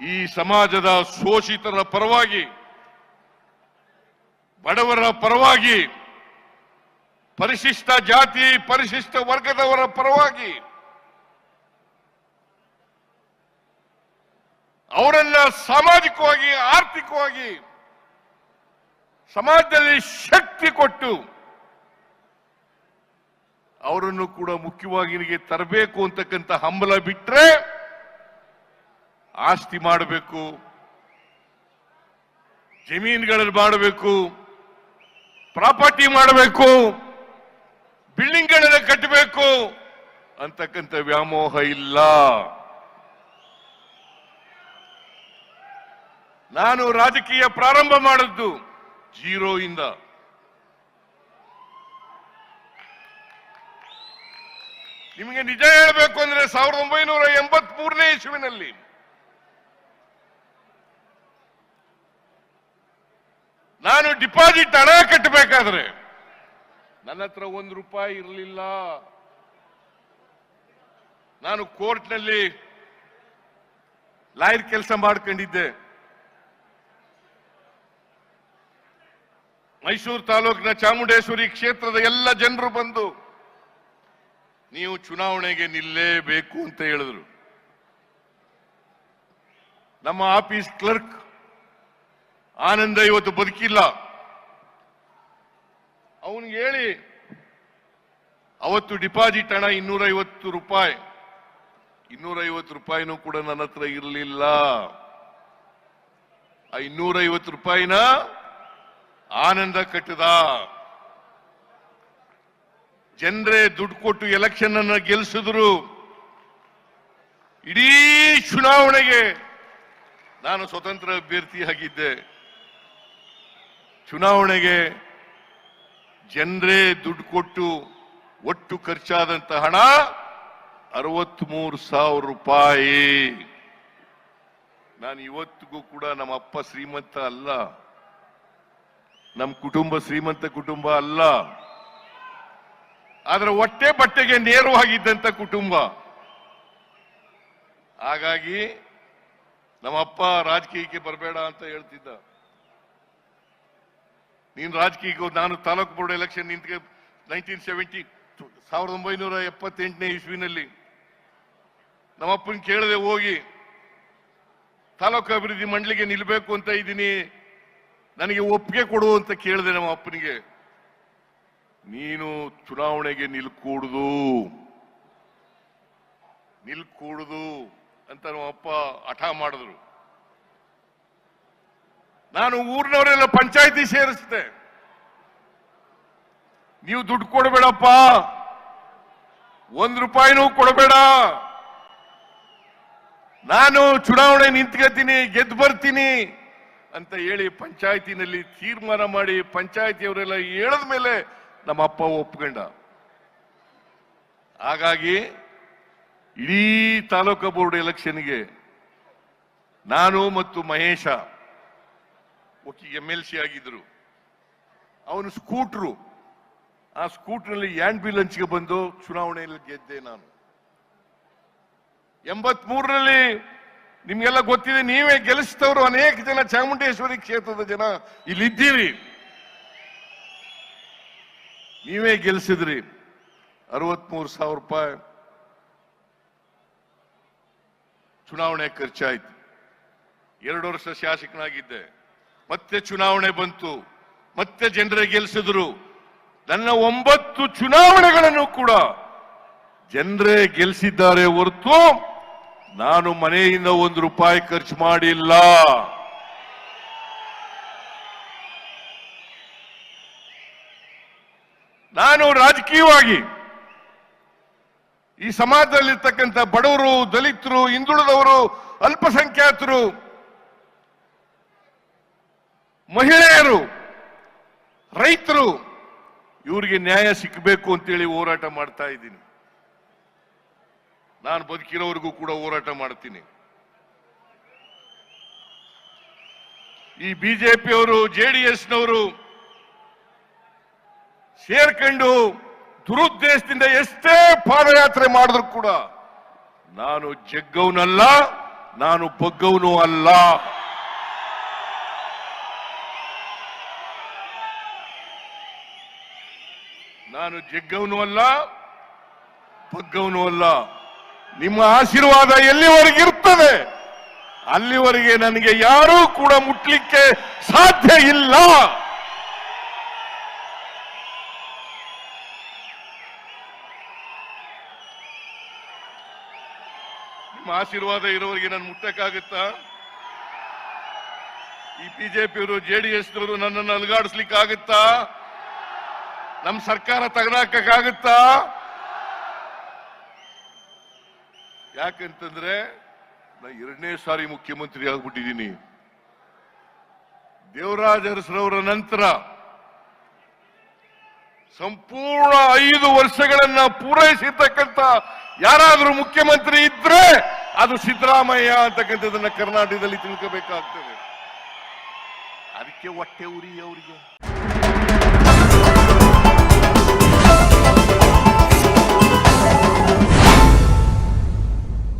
ಈ ಸಮಾಜದ ಶೋಷಿತರ ಪರವಾಗಿ, ಬಡವರ ಪರವಾಗಿ, ಪರಿಶಿಷ್ಟ ಜಾತಿ, ಪರಿಶಿಷ್ಟ ವರ್ಗದವರ ಪರವಾಗಿ, ಅವರೆಲ್ಲ ಸಾಮಾಜಿಕವಾಗಿ, ಆರ್ಥಿಕವಾಗಿ ಸಮಾಜದಲ್ಲಿ ಶಕ್ತಿ ಕೊಟ್ಟು ಅವರನ್ನು ಕೂಡ ಮುಖ್ಯವಾಗಿ ತರಬೇಕು ಅಂತಕ್ಕಂಥ ಹಂಬಲ ಬಿಟ್ರೆ ಆಸ್ತಿ ಮಾಡಬೇಕು, ಜಮೀನುಗಳಲ್ಲಿ ಮಾಡಬೇಕು ಪ್ರಾಪರ್ಟಿ ಮಾಡಬೇಕು ಬಿಲ್ಡಿಂಗ್ಗಳನ್ನು ಕಟ್ಟಬೇಕು ಅಂತಕ್ಕಂಥ ವ್ಯಾಮೋಹ ಇಲ್ಲ. ನಾನು ರಾಜಕೀಯ ಪ್ರಾರಂಭ ಮಾಡಿದ್ದು ಜೀರೋ ಇಂದ. ನಿಮಗೆ ನಿಜ ಹೇಳಬೇಕು ಅಂದ್ರೆ ಸಾವಿರದ ಒಂಬೈನೂರ ಎಂಬತ್ ಮೂರನೇ ಇಸುವಿನಲ್ಲಿ ನಾನು ಡಿಪಾಸಿಟ್ ಹಣ ಕಟ್ಟಬೇಕಾದ್ರೆ ನನ್ನ ಹತ್ರ ಒಂದು ರೂಪಾಯಿ ಇರಲಿಲ್ಲ. ನಾನು ಕೋರ್ಟ್ನಲ್ಲಿ ಲಾಯರ್ ಕೆಲಸ ಮಾಡ್ಕೊಂಡಿದ್ದೆ. ಮೈಸೂರು ತಾಲೂಕಿನ ಚಾಮುಂಡೇಶ್ವರಿ ಕ್ಷೇತ್ರದ ಎಲ್ಲ ಜನರು ಬಂದು, ನೀವು ಚುನಾವಣೆಗೆ ನಿಲ್ಲೇಬೇಕು ಅಂತ ಹೇಳಿದ್ರು. ನಮ್ಮ ಆಫೀಸ್ ಕ್ಲರ್ಕ್ ಆನಂದ ಇವತ್ತು ಬದುಕಿಲ್ಲ. ಅವನಿಗೆ ಹೇಳಿ, ಅವತ್ತು ಡಿಪಾಸಿಟ್ ಹಣ ಇನ್ನೂರೈವತ್ತು ರೂಪಾಯಿ. ಇನ್ನೂರೈವತ್ತು ರೂಪಾಯಿನೂ ಕೂಡ ನನ್ನ ಹತ್ರ ಇರಲಿಲ್ಲ. ಆ ಇನ್ನೂರೈವತ್ತು ರೂಪಾಯಿನ ಆನಂದ ಕಟ್ಟದ. ಜನರೇ ದುಡ್ಡು ಕೊಟ್ಟು ಎಲೆಕ್ಷನ್ ಅನ್ನ ಗೆಲ್ಲಿಸಿದ್ರು ಇಡೀ ಚುನಾವಣೆಗೆ ನಾನು ಸ್ವತಂತ್ರ ಅಭ್ಯರ್ಥಿಯಾಗಿದ್ದೆ. ಚುನಾವಣೆಗೆ ಜನರೇ ದುಡ್ಡು ಕೊಟ್ಟು ಒಟ್ಟು ಖರ್ಚಾದಂತ ಹಣ ಅರವತ್ಮೂರು ಸಾವಿರ ರೂಪಾಯಿ. ನಾನು ಇವತ್ತಿಗೂ ಕೂಡ ನಮ್ಮ ಅಪ್ಪ ಶ್ರೀಮಂತ ಅಲ್ಲ. ನಮ್ಮ ಕುಟುಂಬ ಶ್ರೀಮಂತ ಕುಟುಂಬ ಅಲ್ಲ. ಆದ್ರೆ ಹೊಟ್ಟೆ ಬಟ್ಟೆಗೆ ನೇರವಾಗಿದ್ದಂತ ಕುಟುಂಬ. ಹಾಗಾಗಿ ನಮ್ಮಪ್ಪ ರಾಜಕೀಯಕ್ಕೆ ಬರಬೇಡ ಅಂತ ಹೇಳ್ತಿದ್ದ. ನೀನು ರಾಜಕೀಯಕ್ಕೆ ಹೋದ್- ನಾನು ತಾಲೂಕು ಬೋರ್ಡ್ ಎಲೆಕ್ಷನ್ ನಿಂತ್ಕೆ ನೈನ್ಟೀನ್ ಸೆವೆಂಟಿ ಸಾವಿರದ ಒಂಬೈನೂರ ಎಪ್ಪತ್ತೆಂಟನೇ ಇಸ್ವಿನಲ್ಲಿ ನಮ್ಮಪ್ಪನ ಕೇಳದೆ ಹೋಗಿ ತಾಲೂಕು ಅಭಿವೃದ್ಧಿ ಮಂಡಳಿಗೆ ನಿಲ್ಬೇಕು ಅಂತ ಇದ್ದೀನಿ, ನನಗೆ ಒಪ್ಪಿಗೆ ಕೊಡು ಅಂತ ಕೇಳಿದೆ ನಮ್ಮ ಅಪ್ಪನಿಗೆ ನೀನು ಚುನಾವಣೆಗೆ ನಿಲ್ಕೂಡುದು. ನಿಲ್ಕೂಡುದು ಅಂತ ನಮ್ಮ ಅಪ್ಪ ಹಠ ಮಾಡಿದ್ರು. ನಾನು ಊರಿನವರೆಲ್ಲ ಪಂಚಾಯತಿ ಸೇರಿಸಿದೆ. ನೀವು ದುಡ್ಡು ಕೊಡಬೇಡಪ್ಪ. ಒಂದ್ ರೂಪಾಯಿನೂ ಕೊಡಬೇಡ. ನಾನು ಚುನಾವಣೆ ನಿಂತ್ಕೋತೀನಿ ಗೆದ್ದು ಬರ್ತೀನಿ ಅಂತ ಹೇಳಿ ಪಂಚಾಯತಿನಲ್ಲಿ ತೀರ್ಮಾನ ಮಾಡಿ ಪಂಚಾಯತಿಯವರೆಲ್ಲ ಹೇಳದ ಮೇಲೆ ನಮ್ಮ ಅಪ್ಪ ಒಪ್ಕೊಂಡ. ಹಾಗಾಗಿ ಇಡೀ ತಾಲೂಕು ಬೋರ್ಡ್ ಎಲೆಕ್ಷನ್ಗೆ ನಾನು ಮತ್ತು ಮಹೇಶ ಎಂ ಎಲ್ ಸಿ ಆಗಿದ್ರು. ಅವನು ಸ್ಕೂಟ್ರು. ಆ ಸ್ಕೂಟ್ರಲ್ಲಿ ಹಂಚಿಗೆ ಬಂದು ಚುನಾವಣೆಯಲ್ಲಿ ಗೆದ್ದೆ ನಾನು. ಎಂಬತ್ ಮೂರರಲ್ಲಿ ನಿಮ್ಗೆಲ್ಲ ಗೊತ್ತಿದೆ, ನೀವೇ ಗೆಲ್ಲಿಸಿದವರು ಅನೇಕ ಜನ ಚಾಮುಂಡೇಶ್ವರಿ ಕ್ಷೇತ್ರದ ಜನ ಇಲ್ಲಿದ್ದೀರಿ. ನೀವೇ ಗೆಲ್ಲಿಸಿದ್ರಿ. ಅರವತ್ಮೂರು ಸಾವಿರ ರೂಪಾಯಿ ಚುನಾವಣೆ ಖರ್ಚಾಯ್ತು. ಎರಡು ವರ್ಷ ಶಾಸಕನಾಗಿದ್ದೆ. ಮತ್ತೆ ಚುನಾವಣೆ ಬಂತು, ಮತ್ತೆ ಜನರೇ ಗೆಲ್ಲಿಸಿದ್ರು ನನ್ನ ಒಂಬತ್ತು ಚುನಾವಣೆಗಳನ್ನು ಕೂಡ ಜನರೇ ಗೆಲ್ಲಿಸಿದ್ದಾರೆ ಹೊರತು ನಾನು ಮನೆಯಿಂದ ಒಂದು ರೂಪಾಯಿ ಖರ್ಚು ಮಾಡಿಲ್ಲ. ನಾನು ರಾಜಕೀಯವಾಗಿ ಈ ಸಮಾಜದಲ್ಲಿರ್ತಕ್ಕಂಥ ಬಡವರು, ದಲಿತರು, ಹಿಂದುಳಿದವರು, ಅಲ್ಪಸಂಖ್ಯಾತರು ಮಹಿಳೆಯರು, ರೈತರು, ಇವರಿಗೆ ನ್ಯಾಯ ಸಿಕ್ಕಬೇಕು ಅಂತೇಳಿ ಹೋರಾಟ ಮಾಡ್ತಾ ಇದ್ದೀನಿ. ನಾನು ಬದುಕಿರೋವರೆಗೂ ಕೂಡ ಹೋರಾಟ ಮಾಡ್ತೀನಿ. ಈ ಬಿಜೆಪಿಯವರು ಜೆಡಿಎಸ್ನವರು ಸೇರ್ಕೊಂಡು ದುರುದ್ದೇಶದಿಂದ ಎಷ್ಟೇ ಪಾದಯಾತ್ರೆ ಮಾಡಿದ್ರು ಕೂಡ ನಾನು ಜಗ್ಗವನಲ್ಲ, ನಾನು ಬಗ್ಗವನು ಅಲ್ಲ. ನಾನು ಜಗ್ಗವನು ಅಲ್ಲ, ಪಗ್ಗವನು ಅಲ್ಲ. ನಿಮ್ಮ ಆಶೀರ್ವಾದ ಎಲ್ಲಿವರೆಗೆ ಇರ್ತದೆ? ಅಲ್ಲಿವರೆಗೆ ನನಗೆ ಯಾರೂ ಕೂಡ ಮುಟ್ಲಿಕ್ಕೆ ಸಾಧ್ಯ ಇಲ್ಲ. ನಿಮ್ಮ ಆಶೀರ್ವಾದ ಇರೋರಿಗೆ ನಾನು ಮುಟ್ಟಕ್ಕಾಗುತ್ತಾ? ಈ ಬಿಜೆಪಿಯವರು ಜೆಡಿಎಸ್ನವರು ನನ್ನನ್ನು ಅಲುಗಾಡಿಸ್ಲಿಕ್ಕೆ ಆಗುತ್ತಾ ನಮ್ಮ ಸರ್ಕಾರ ತೆಗೆದಾಕಾಗುತ್ತಾ ಯಾಕಂತಂದ್ರೆ ನಾ ಎರಡನೇ ಸಾರಿ ಮುಖ್ಯಮಂತ್ರಿ ಆಗ್ಬಿಟ್ಟಿದ್ದೀನಿ. ದೇವರಾಜ ಅರಸರವರ ನಂತರ ಸಂಪೂರ್ಣ ಐದು ವರ್ಷಗಳನ್ನ ಪೂರೈಸಿರ್ತಕ್ಕಂಥ ಯಾರಾದರೂ ಮುಖ್ಯಮಂತ್ರಿ ಇದ್ರೆ ಅದು ಸಿದ್ದರಾಮಯ್ಯ ಅಂತಕ್ಕಂಥದ್ದನ್ನ ಕರ್ನಾಟಕದಲ್ಲಿ ತಿಳ್ಕೋಬೇಕಾಗ್ತದೆ. ಅದಕ್ಕೆ ಹೊಟ್ಟೆ ಉರಿ ಅವರಿಗೆ.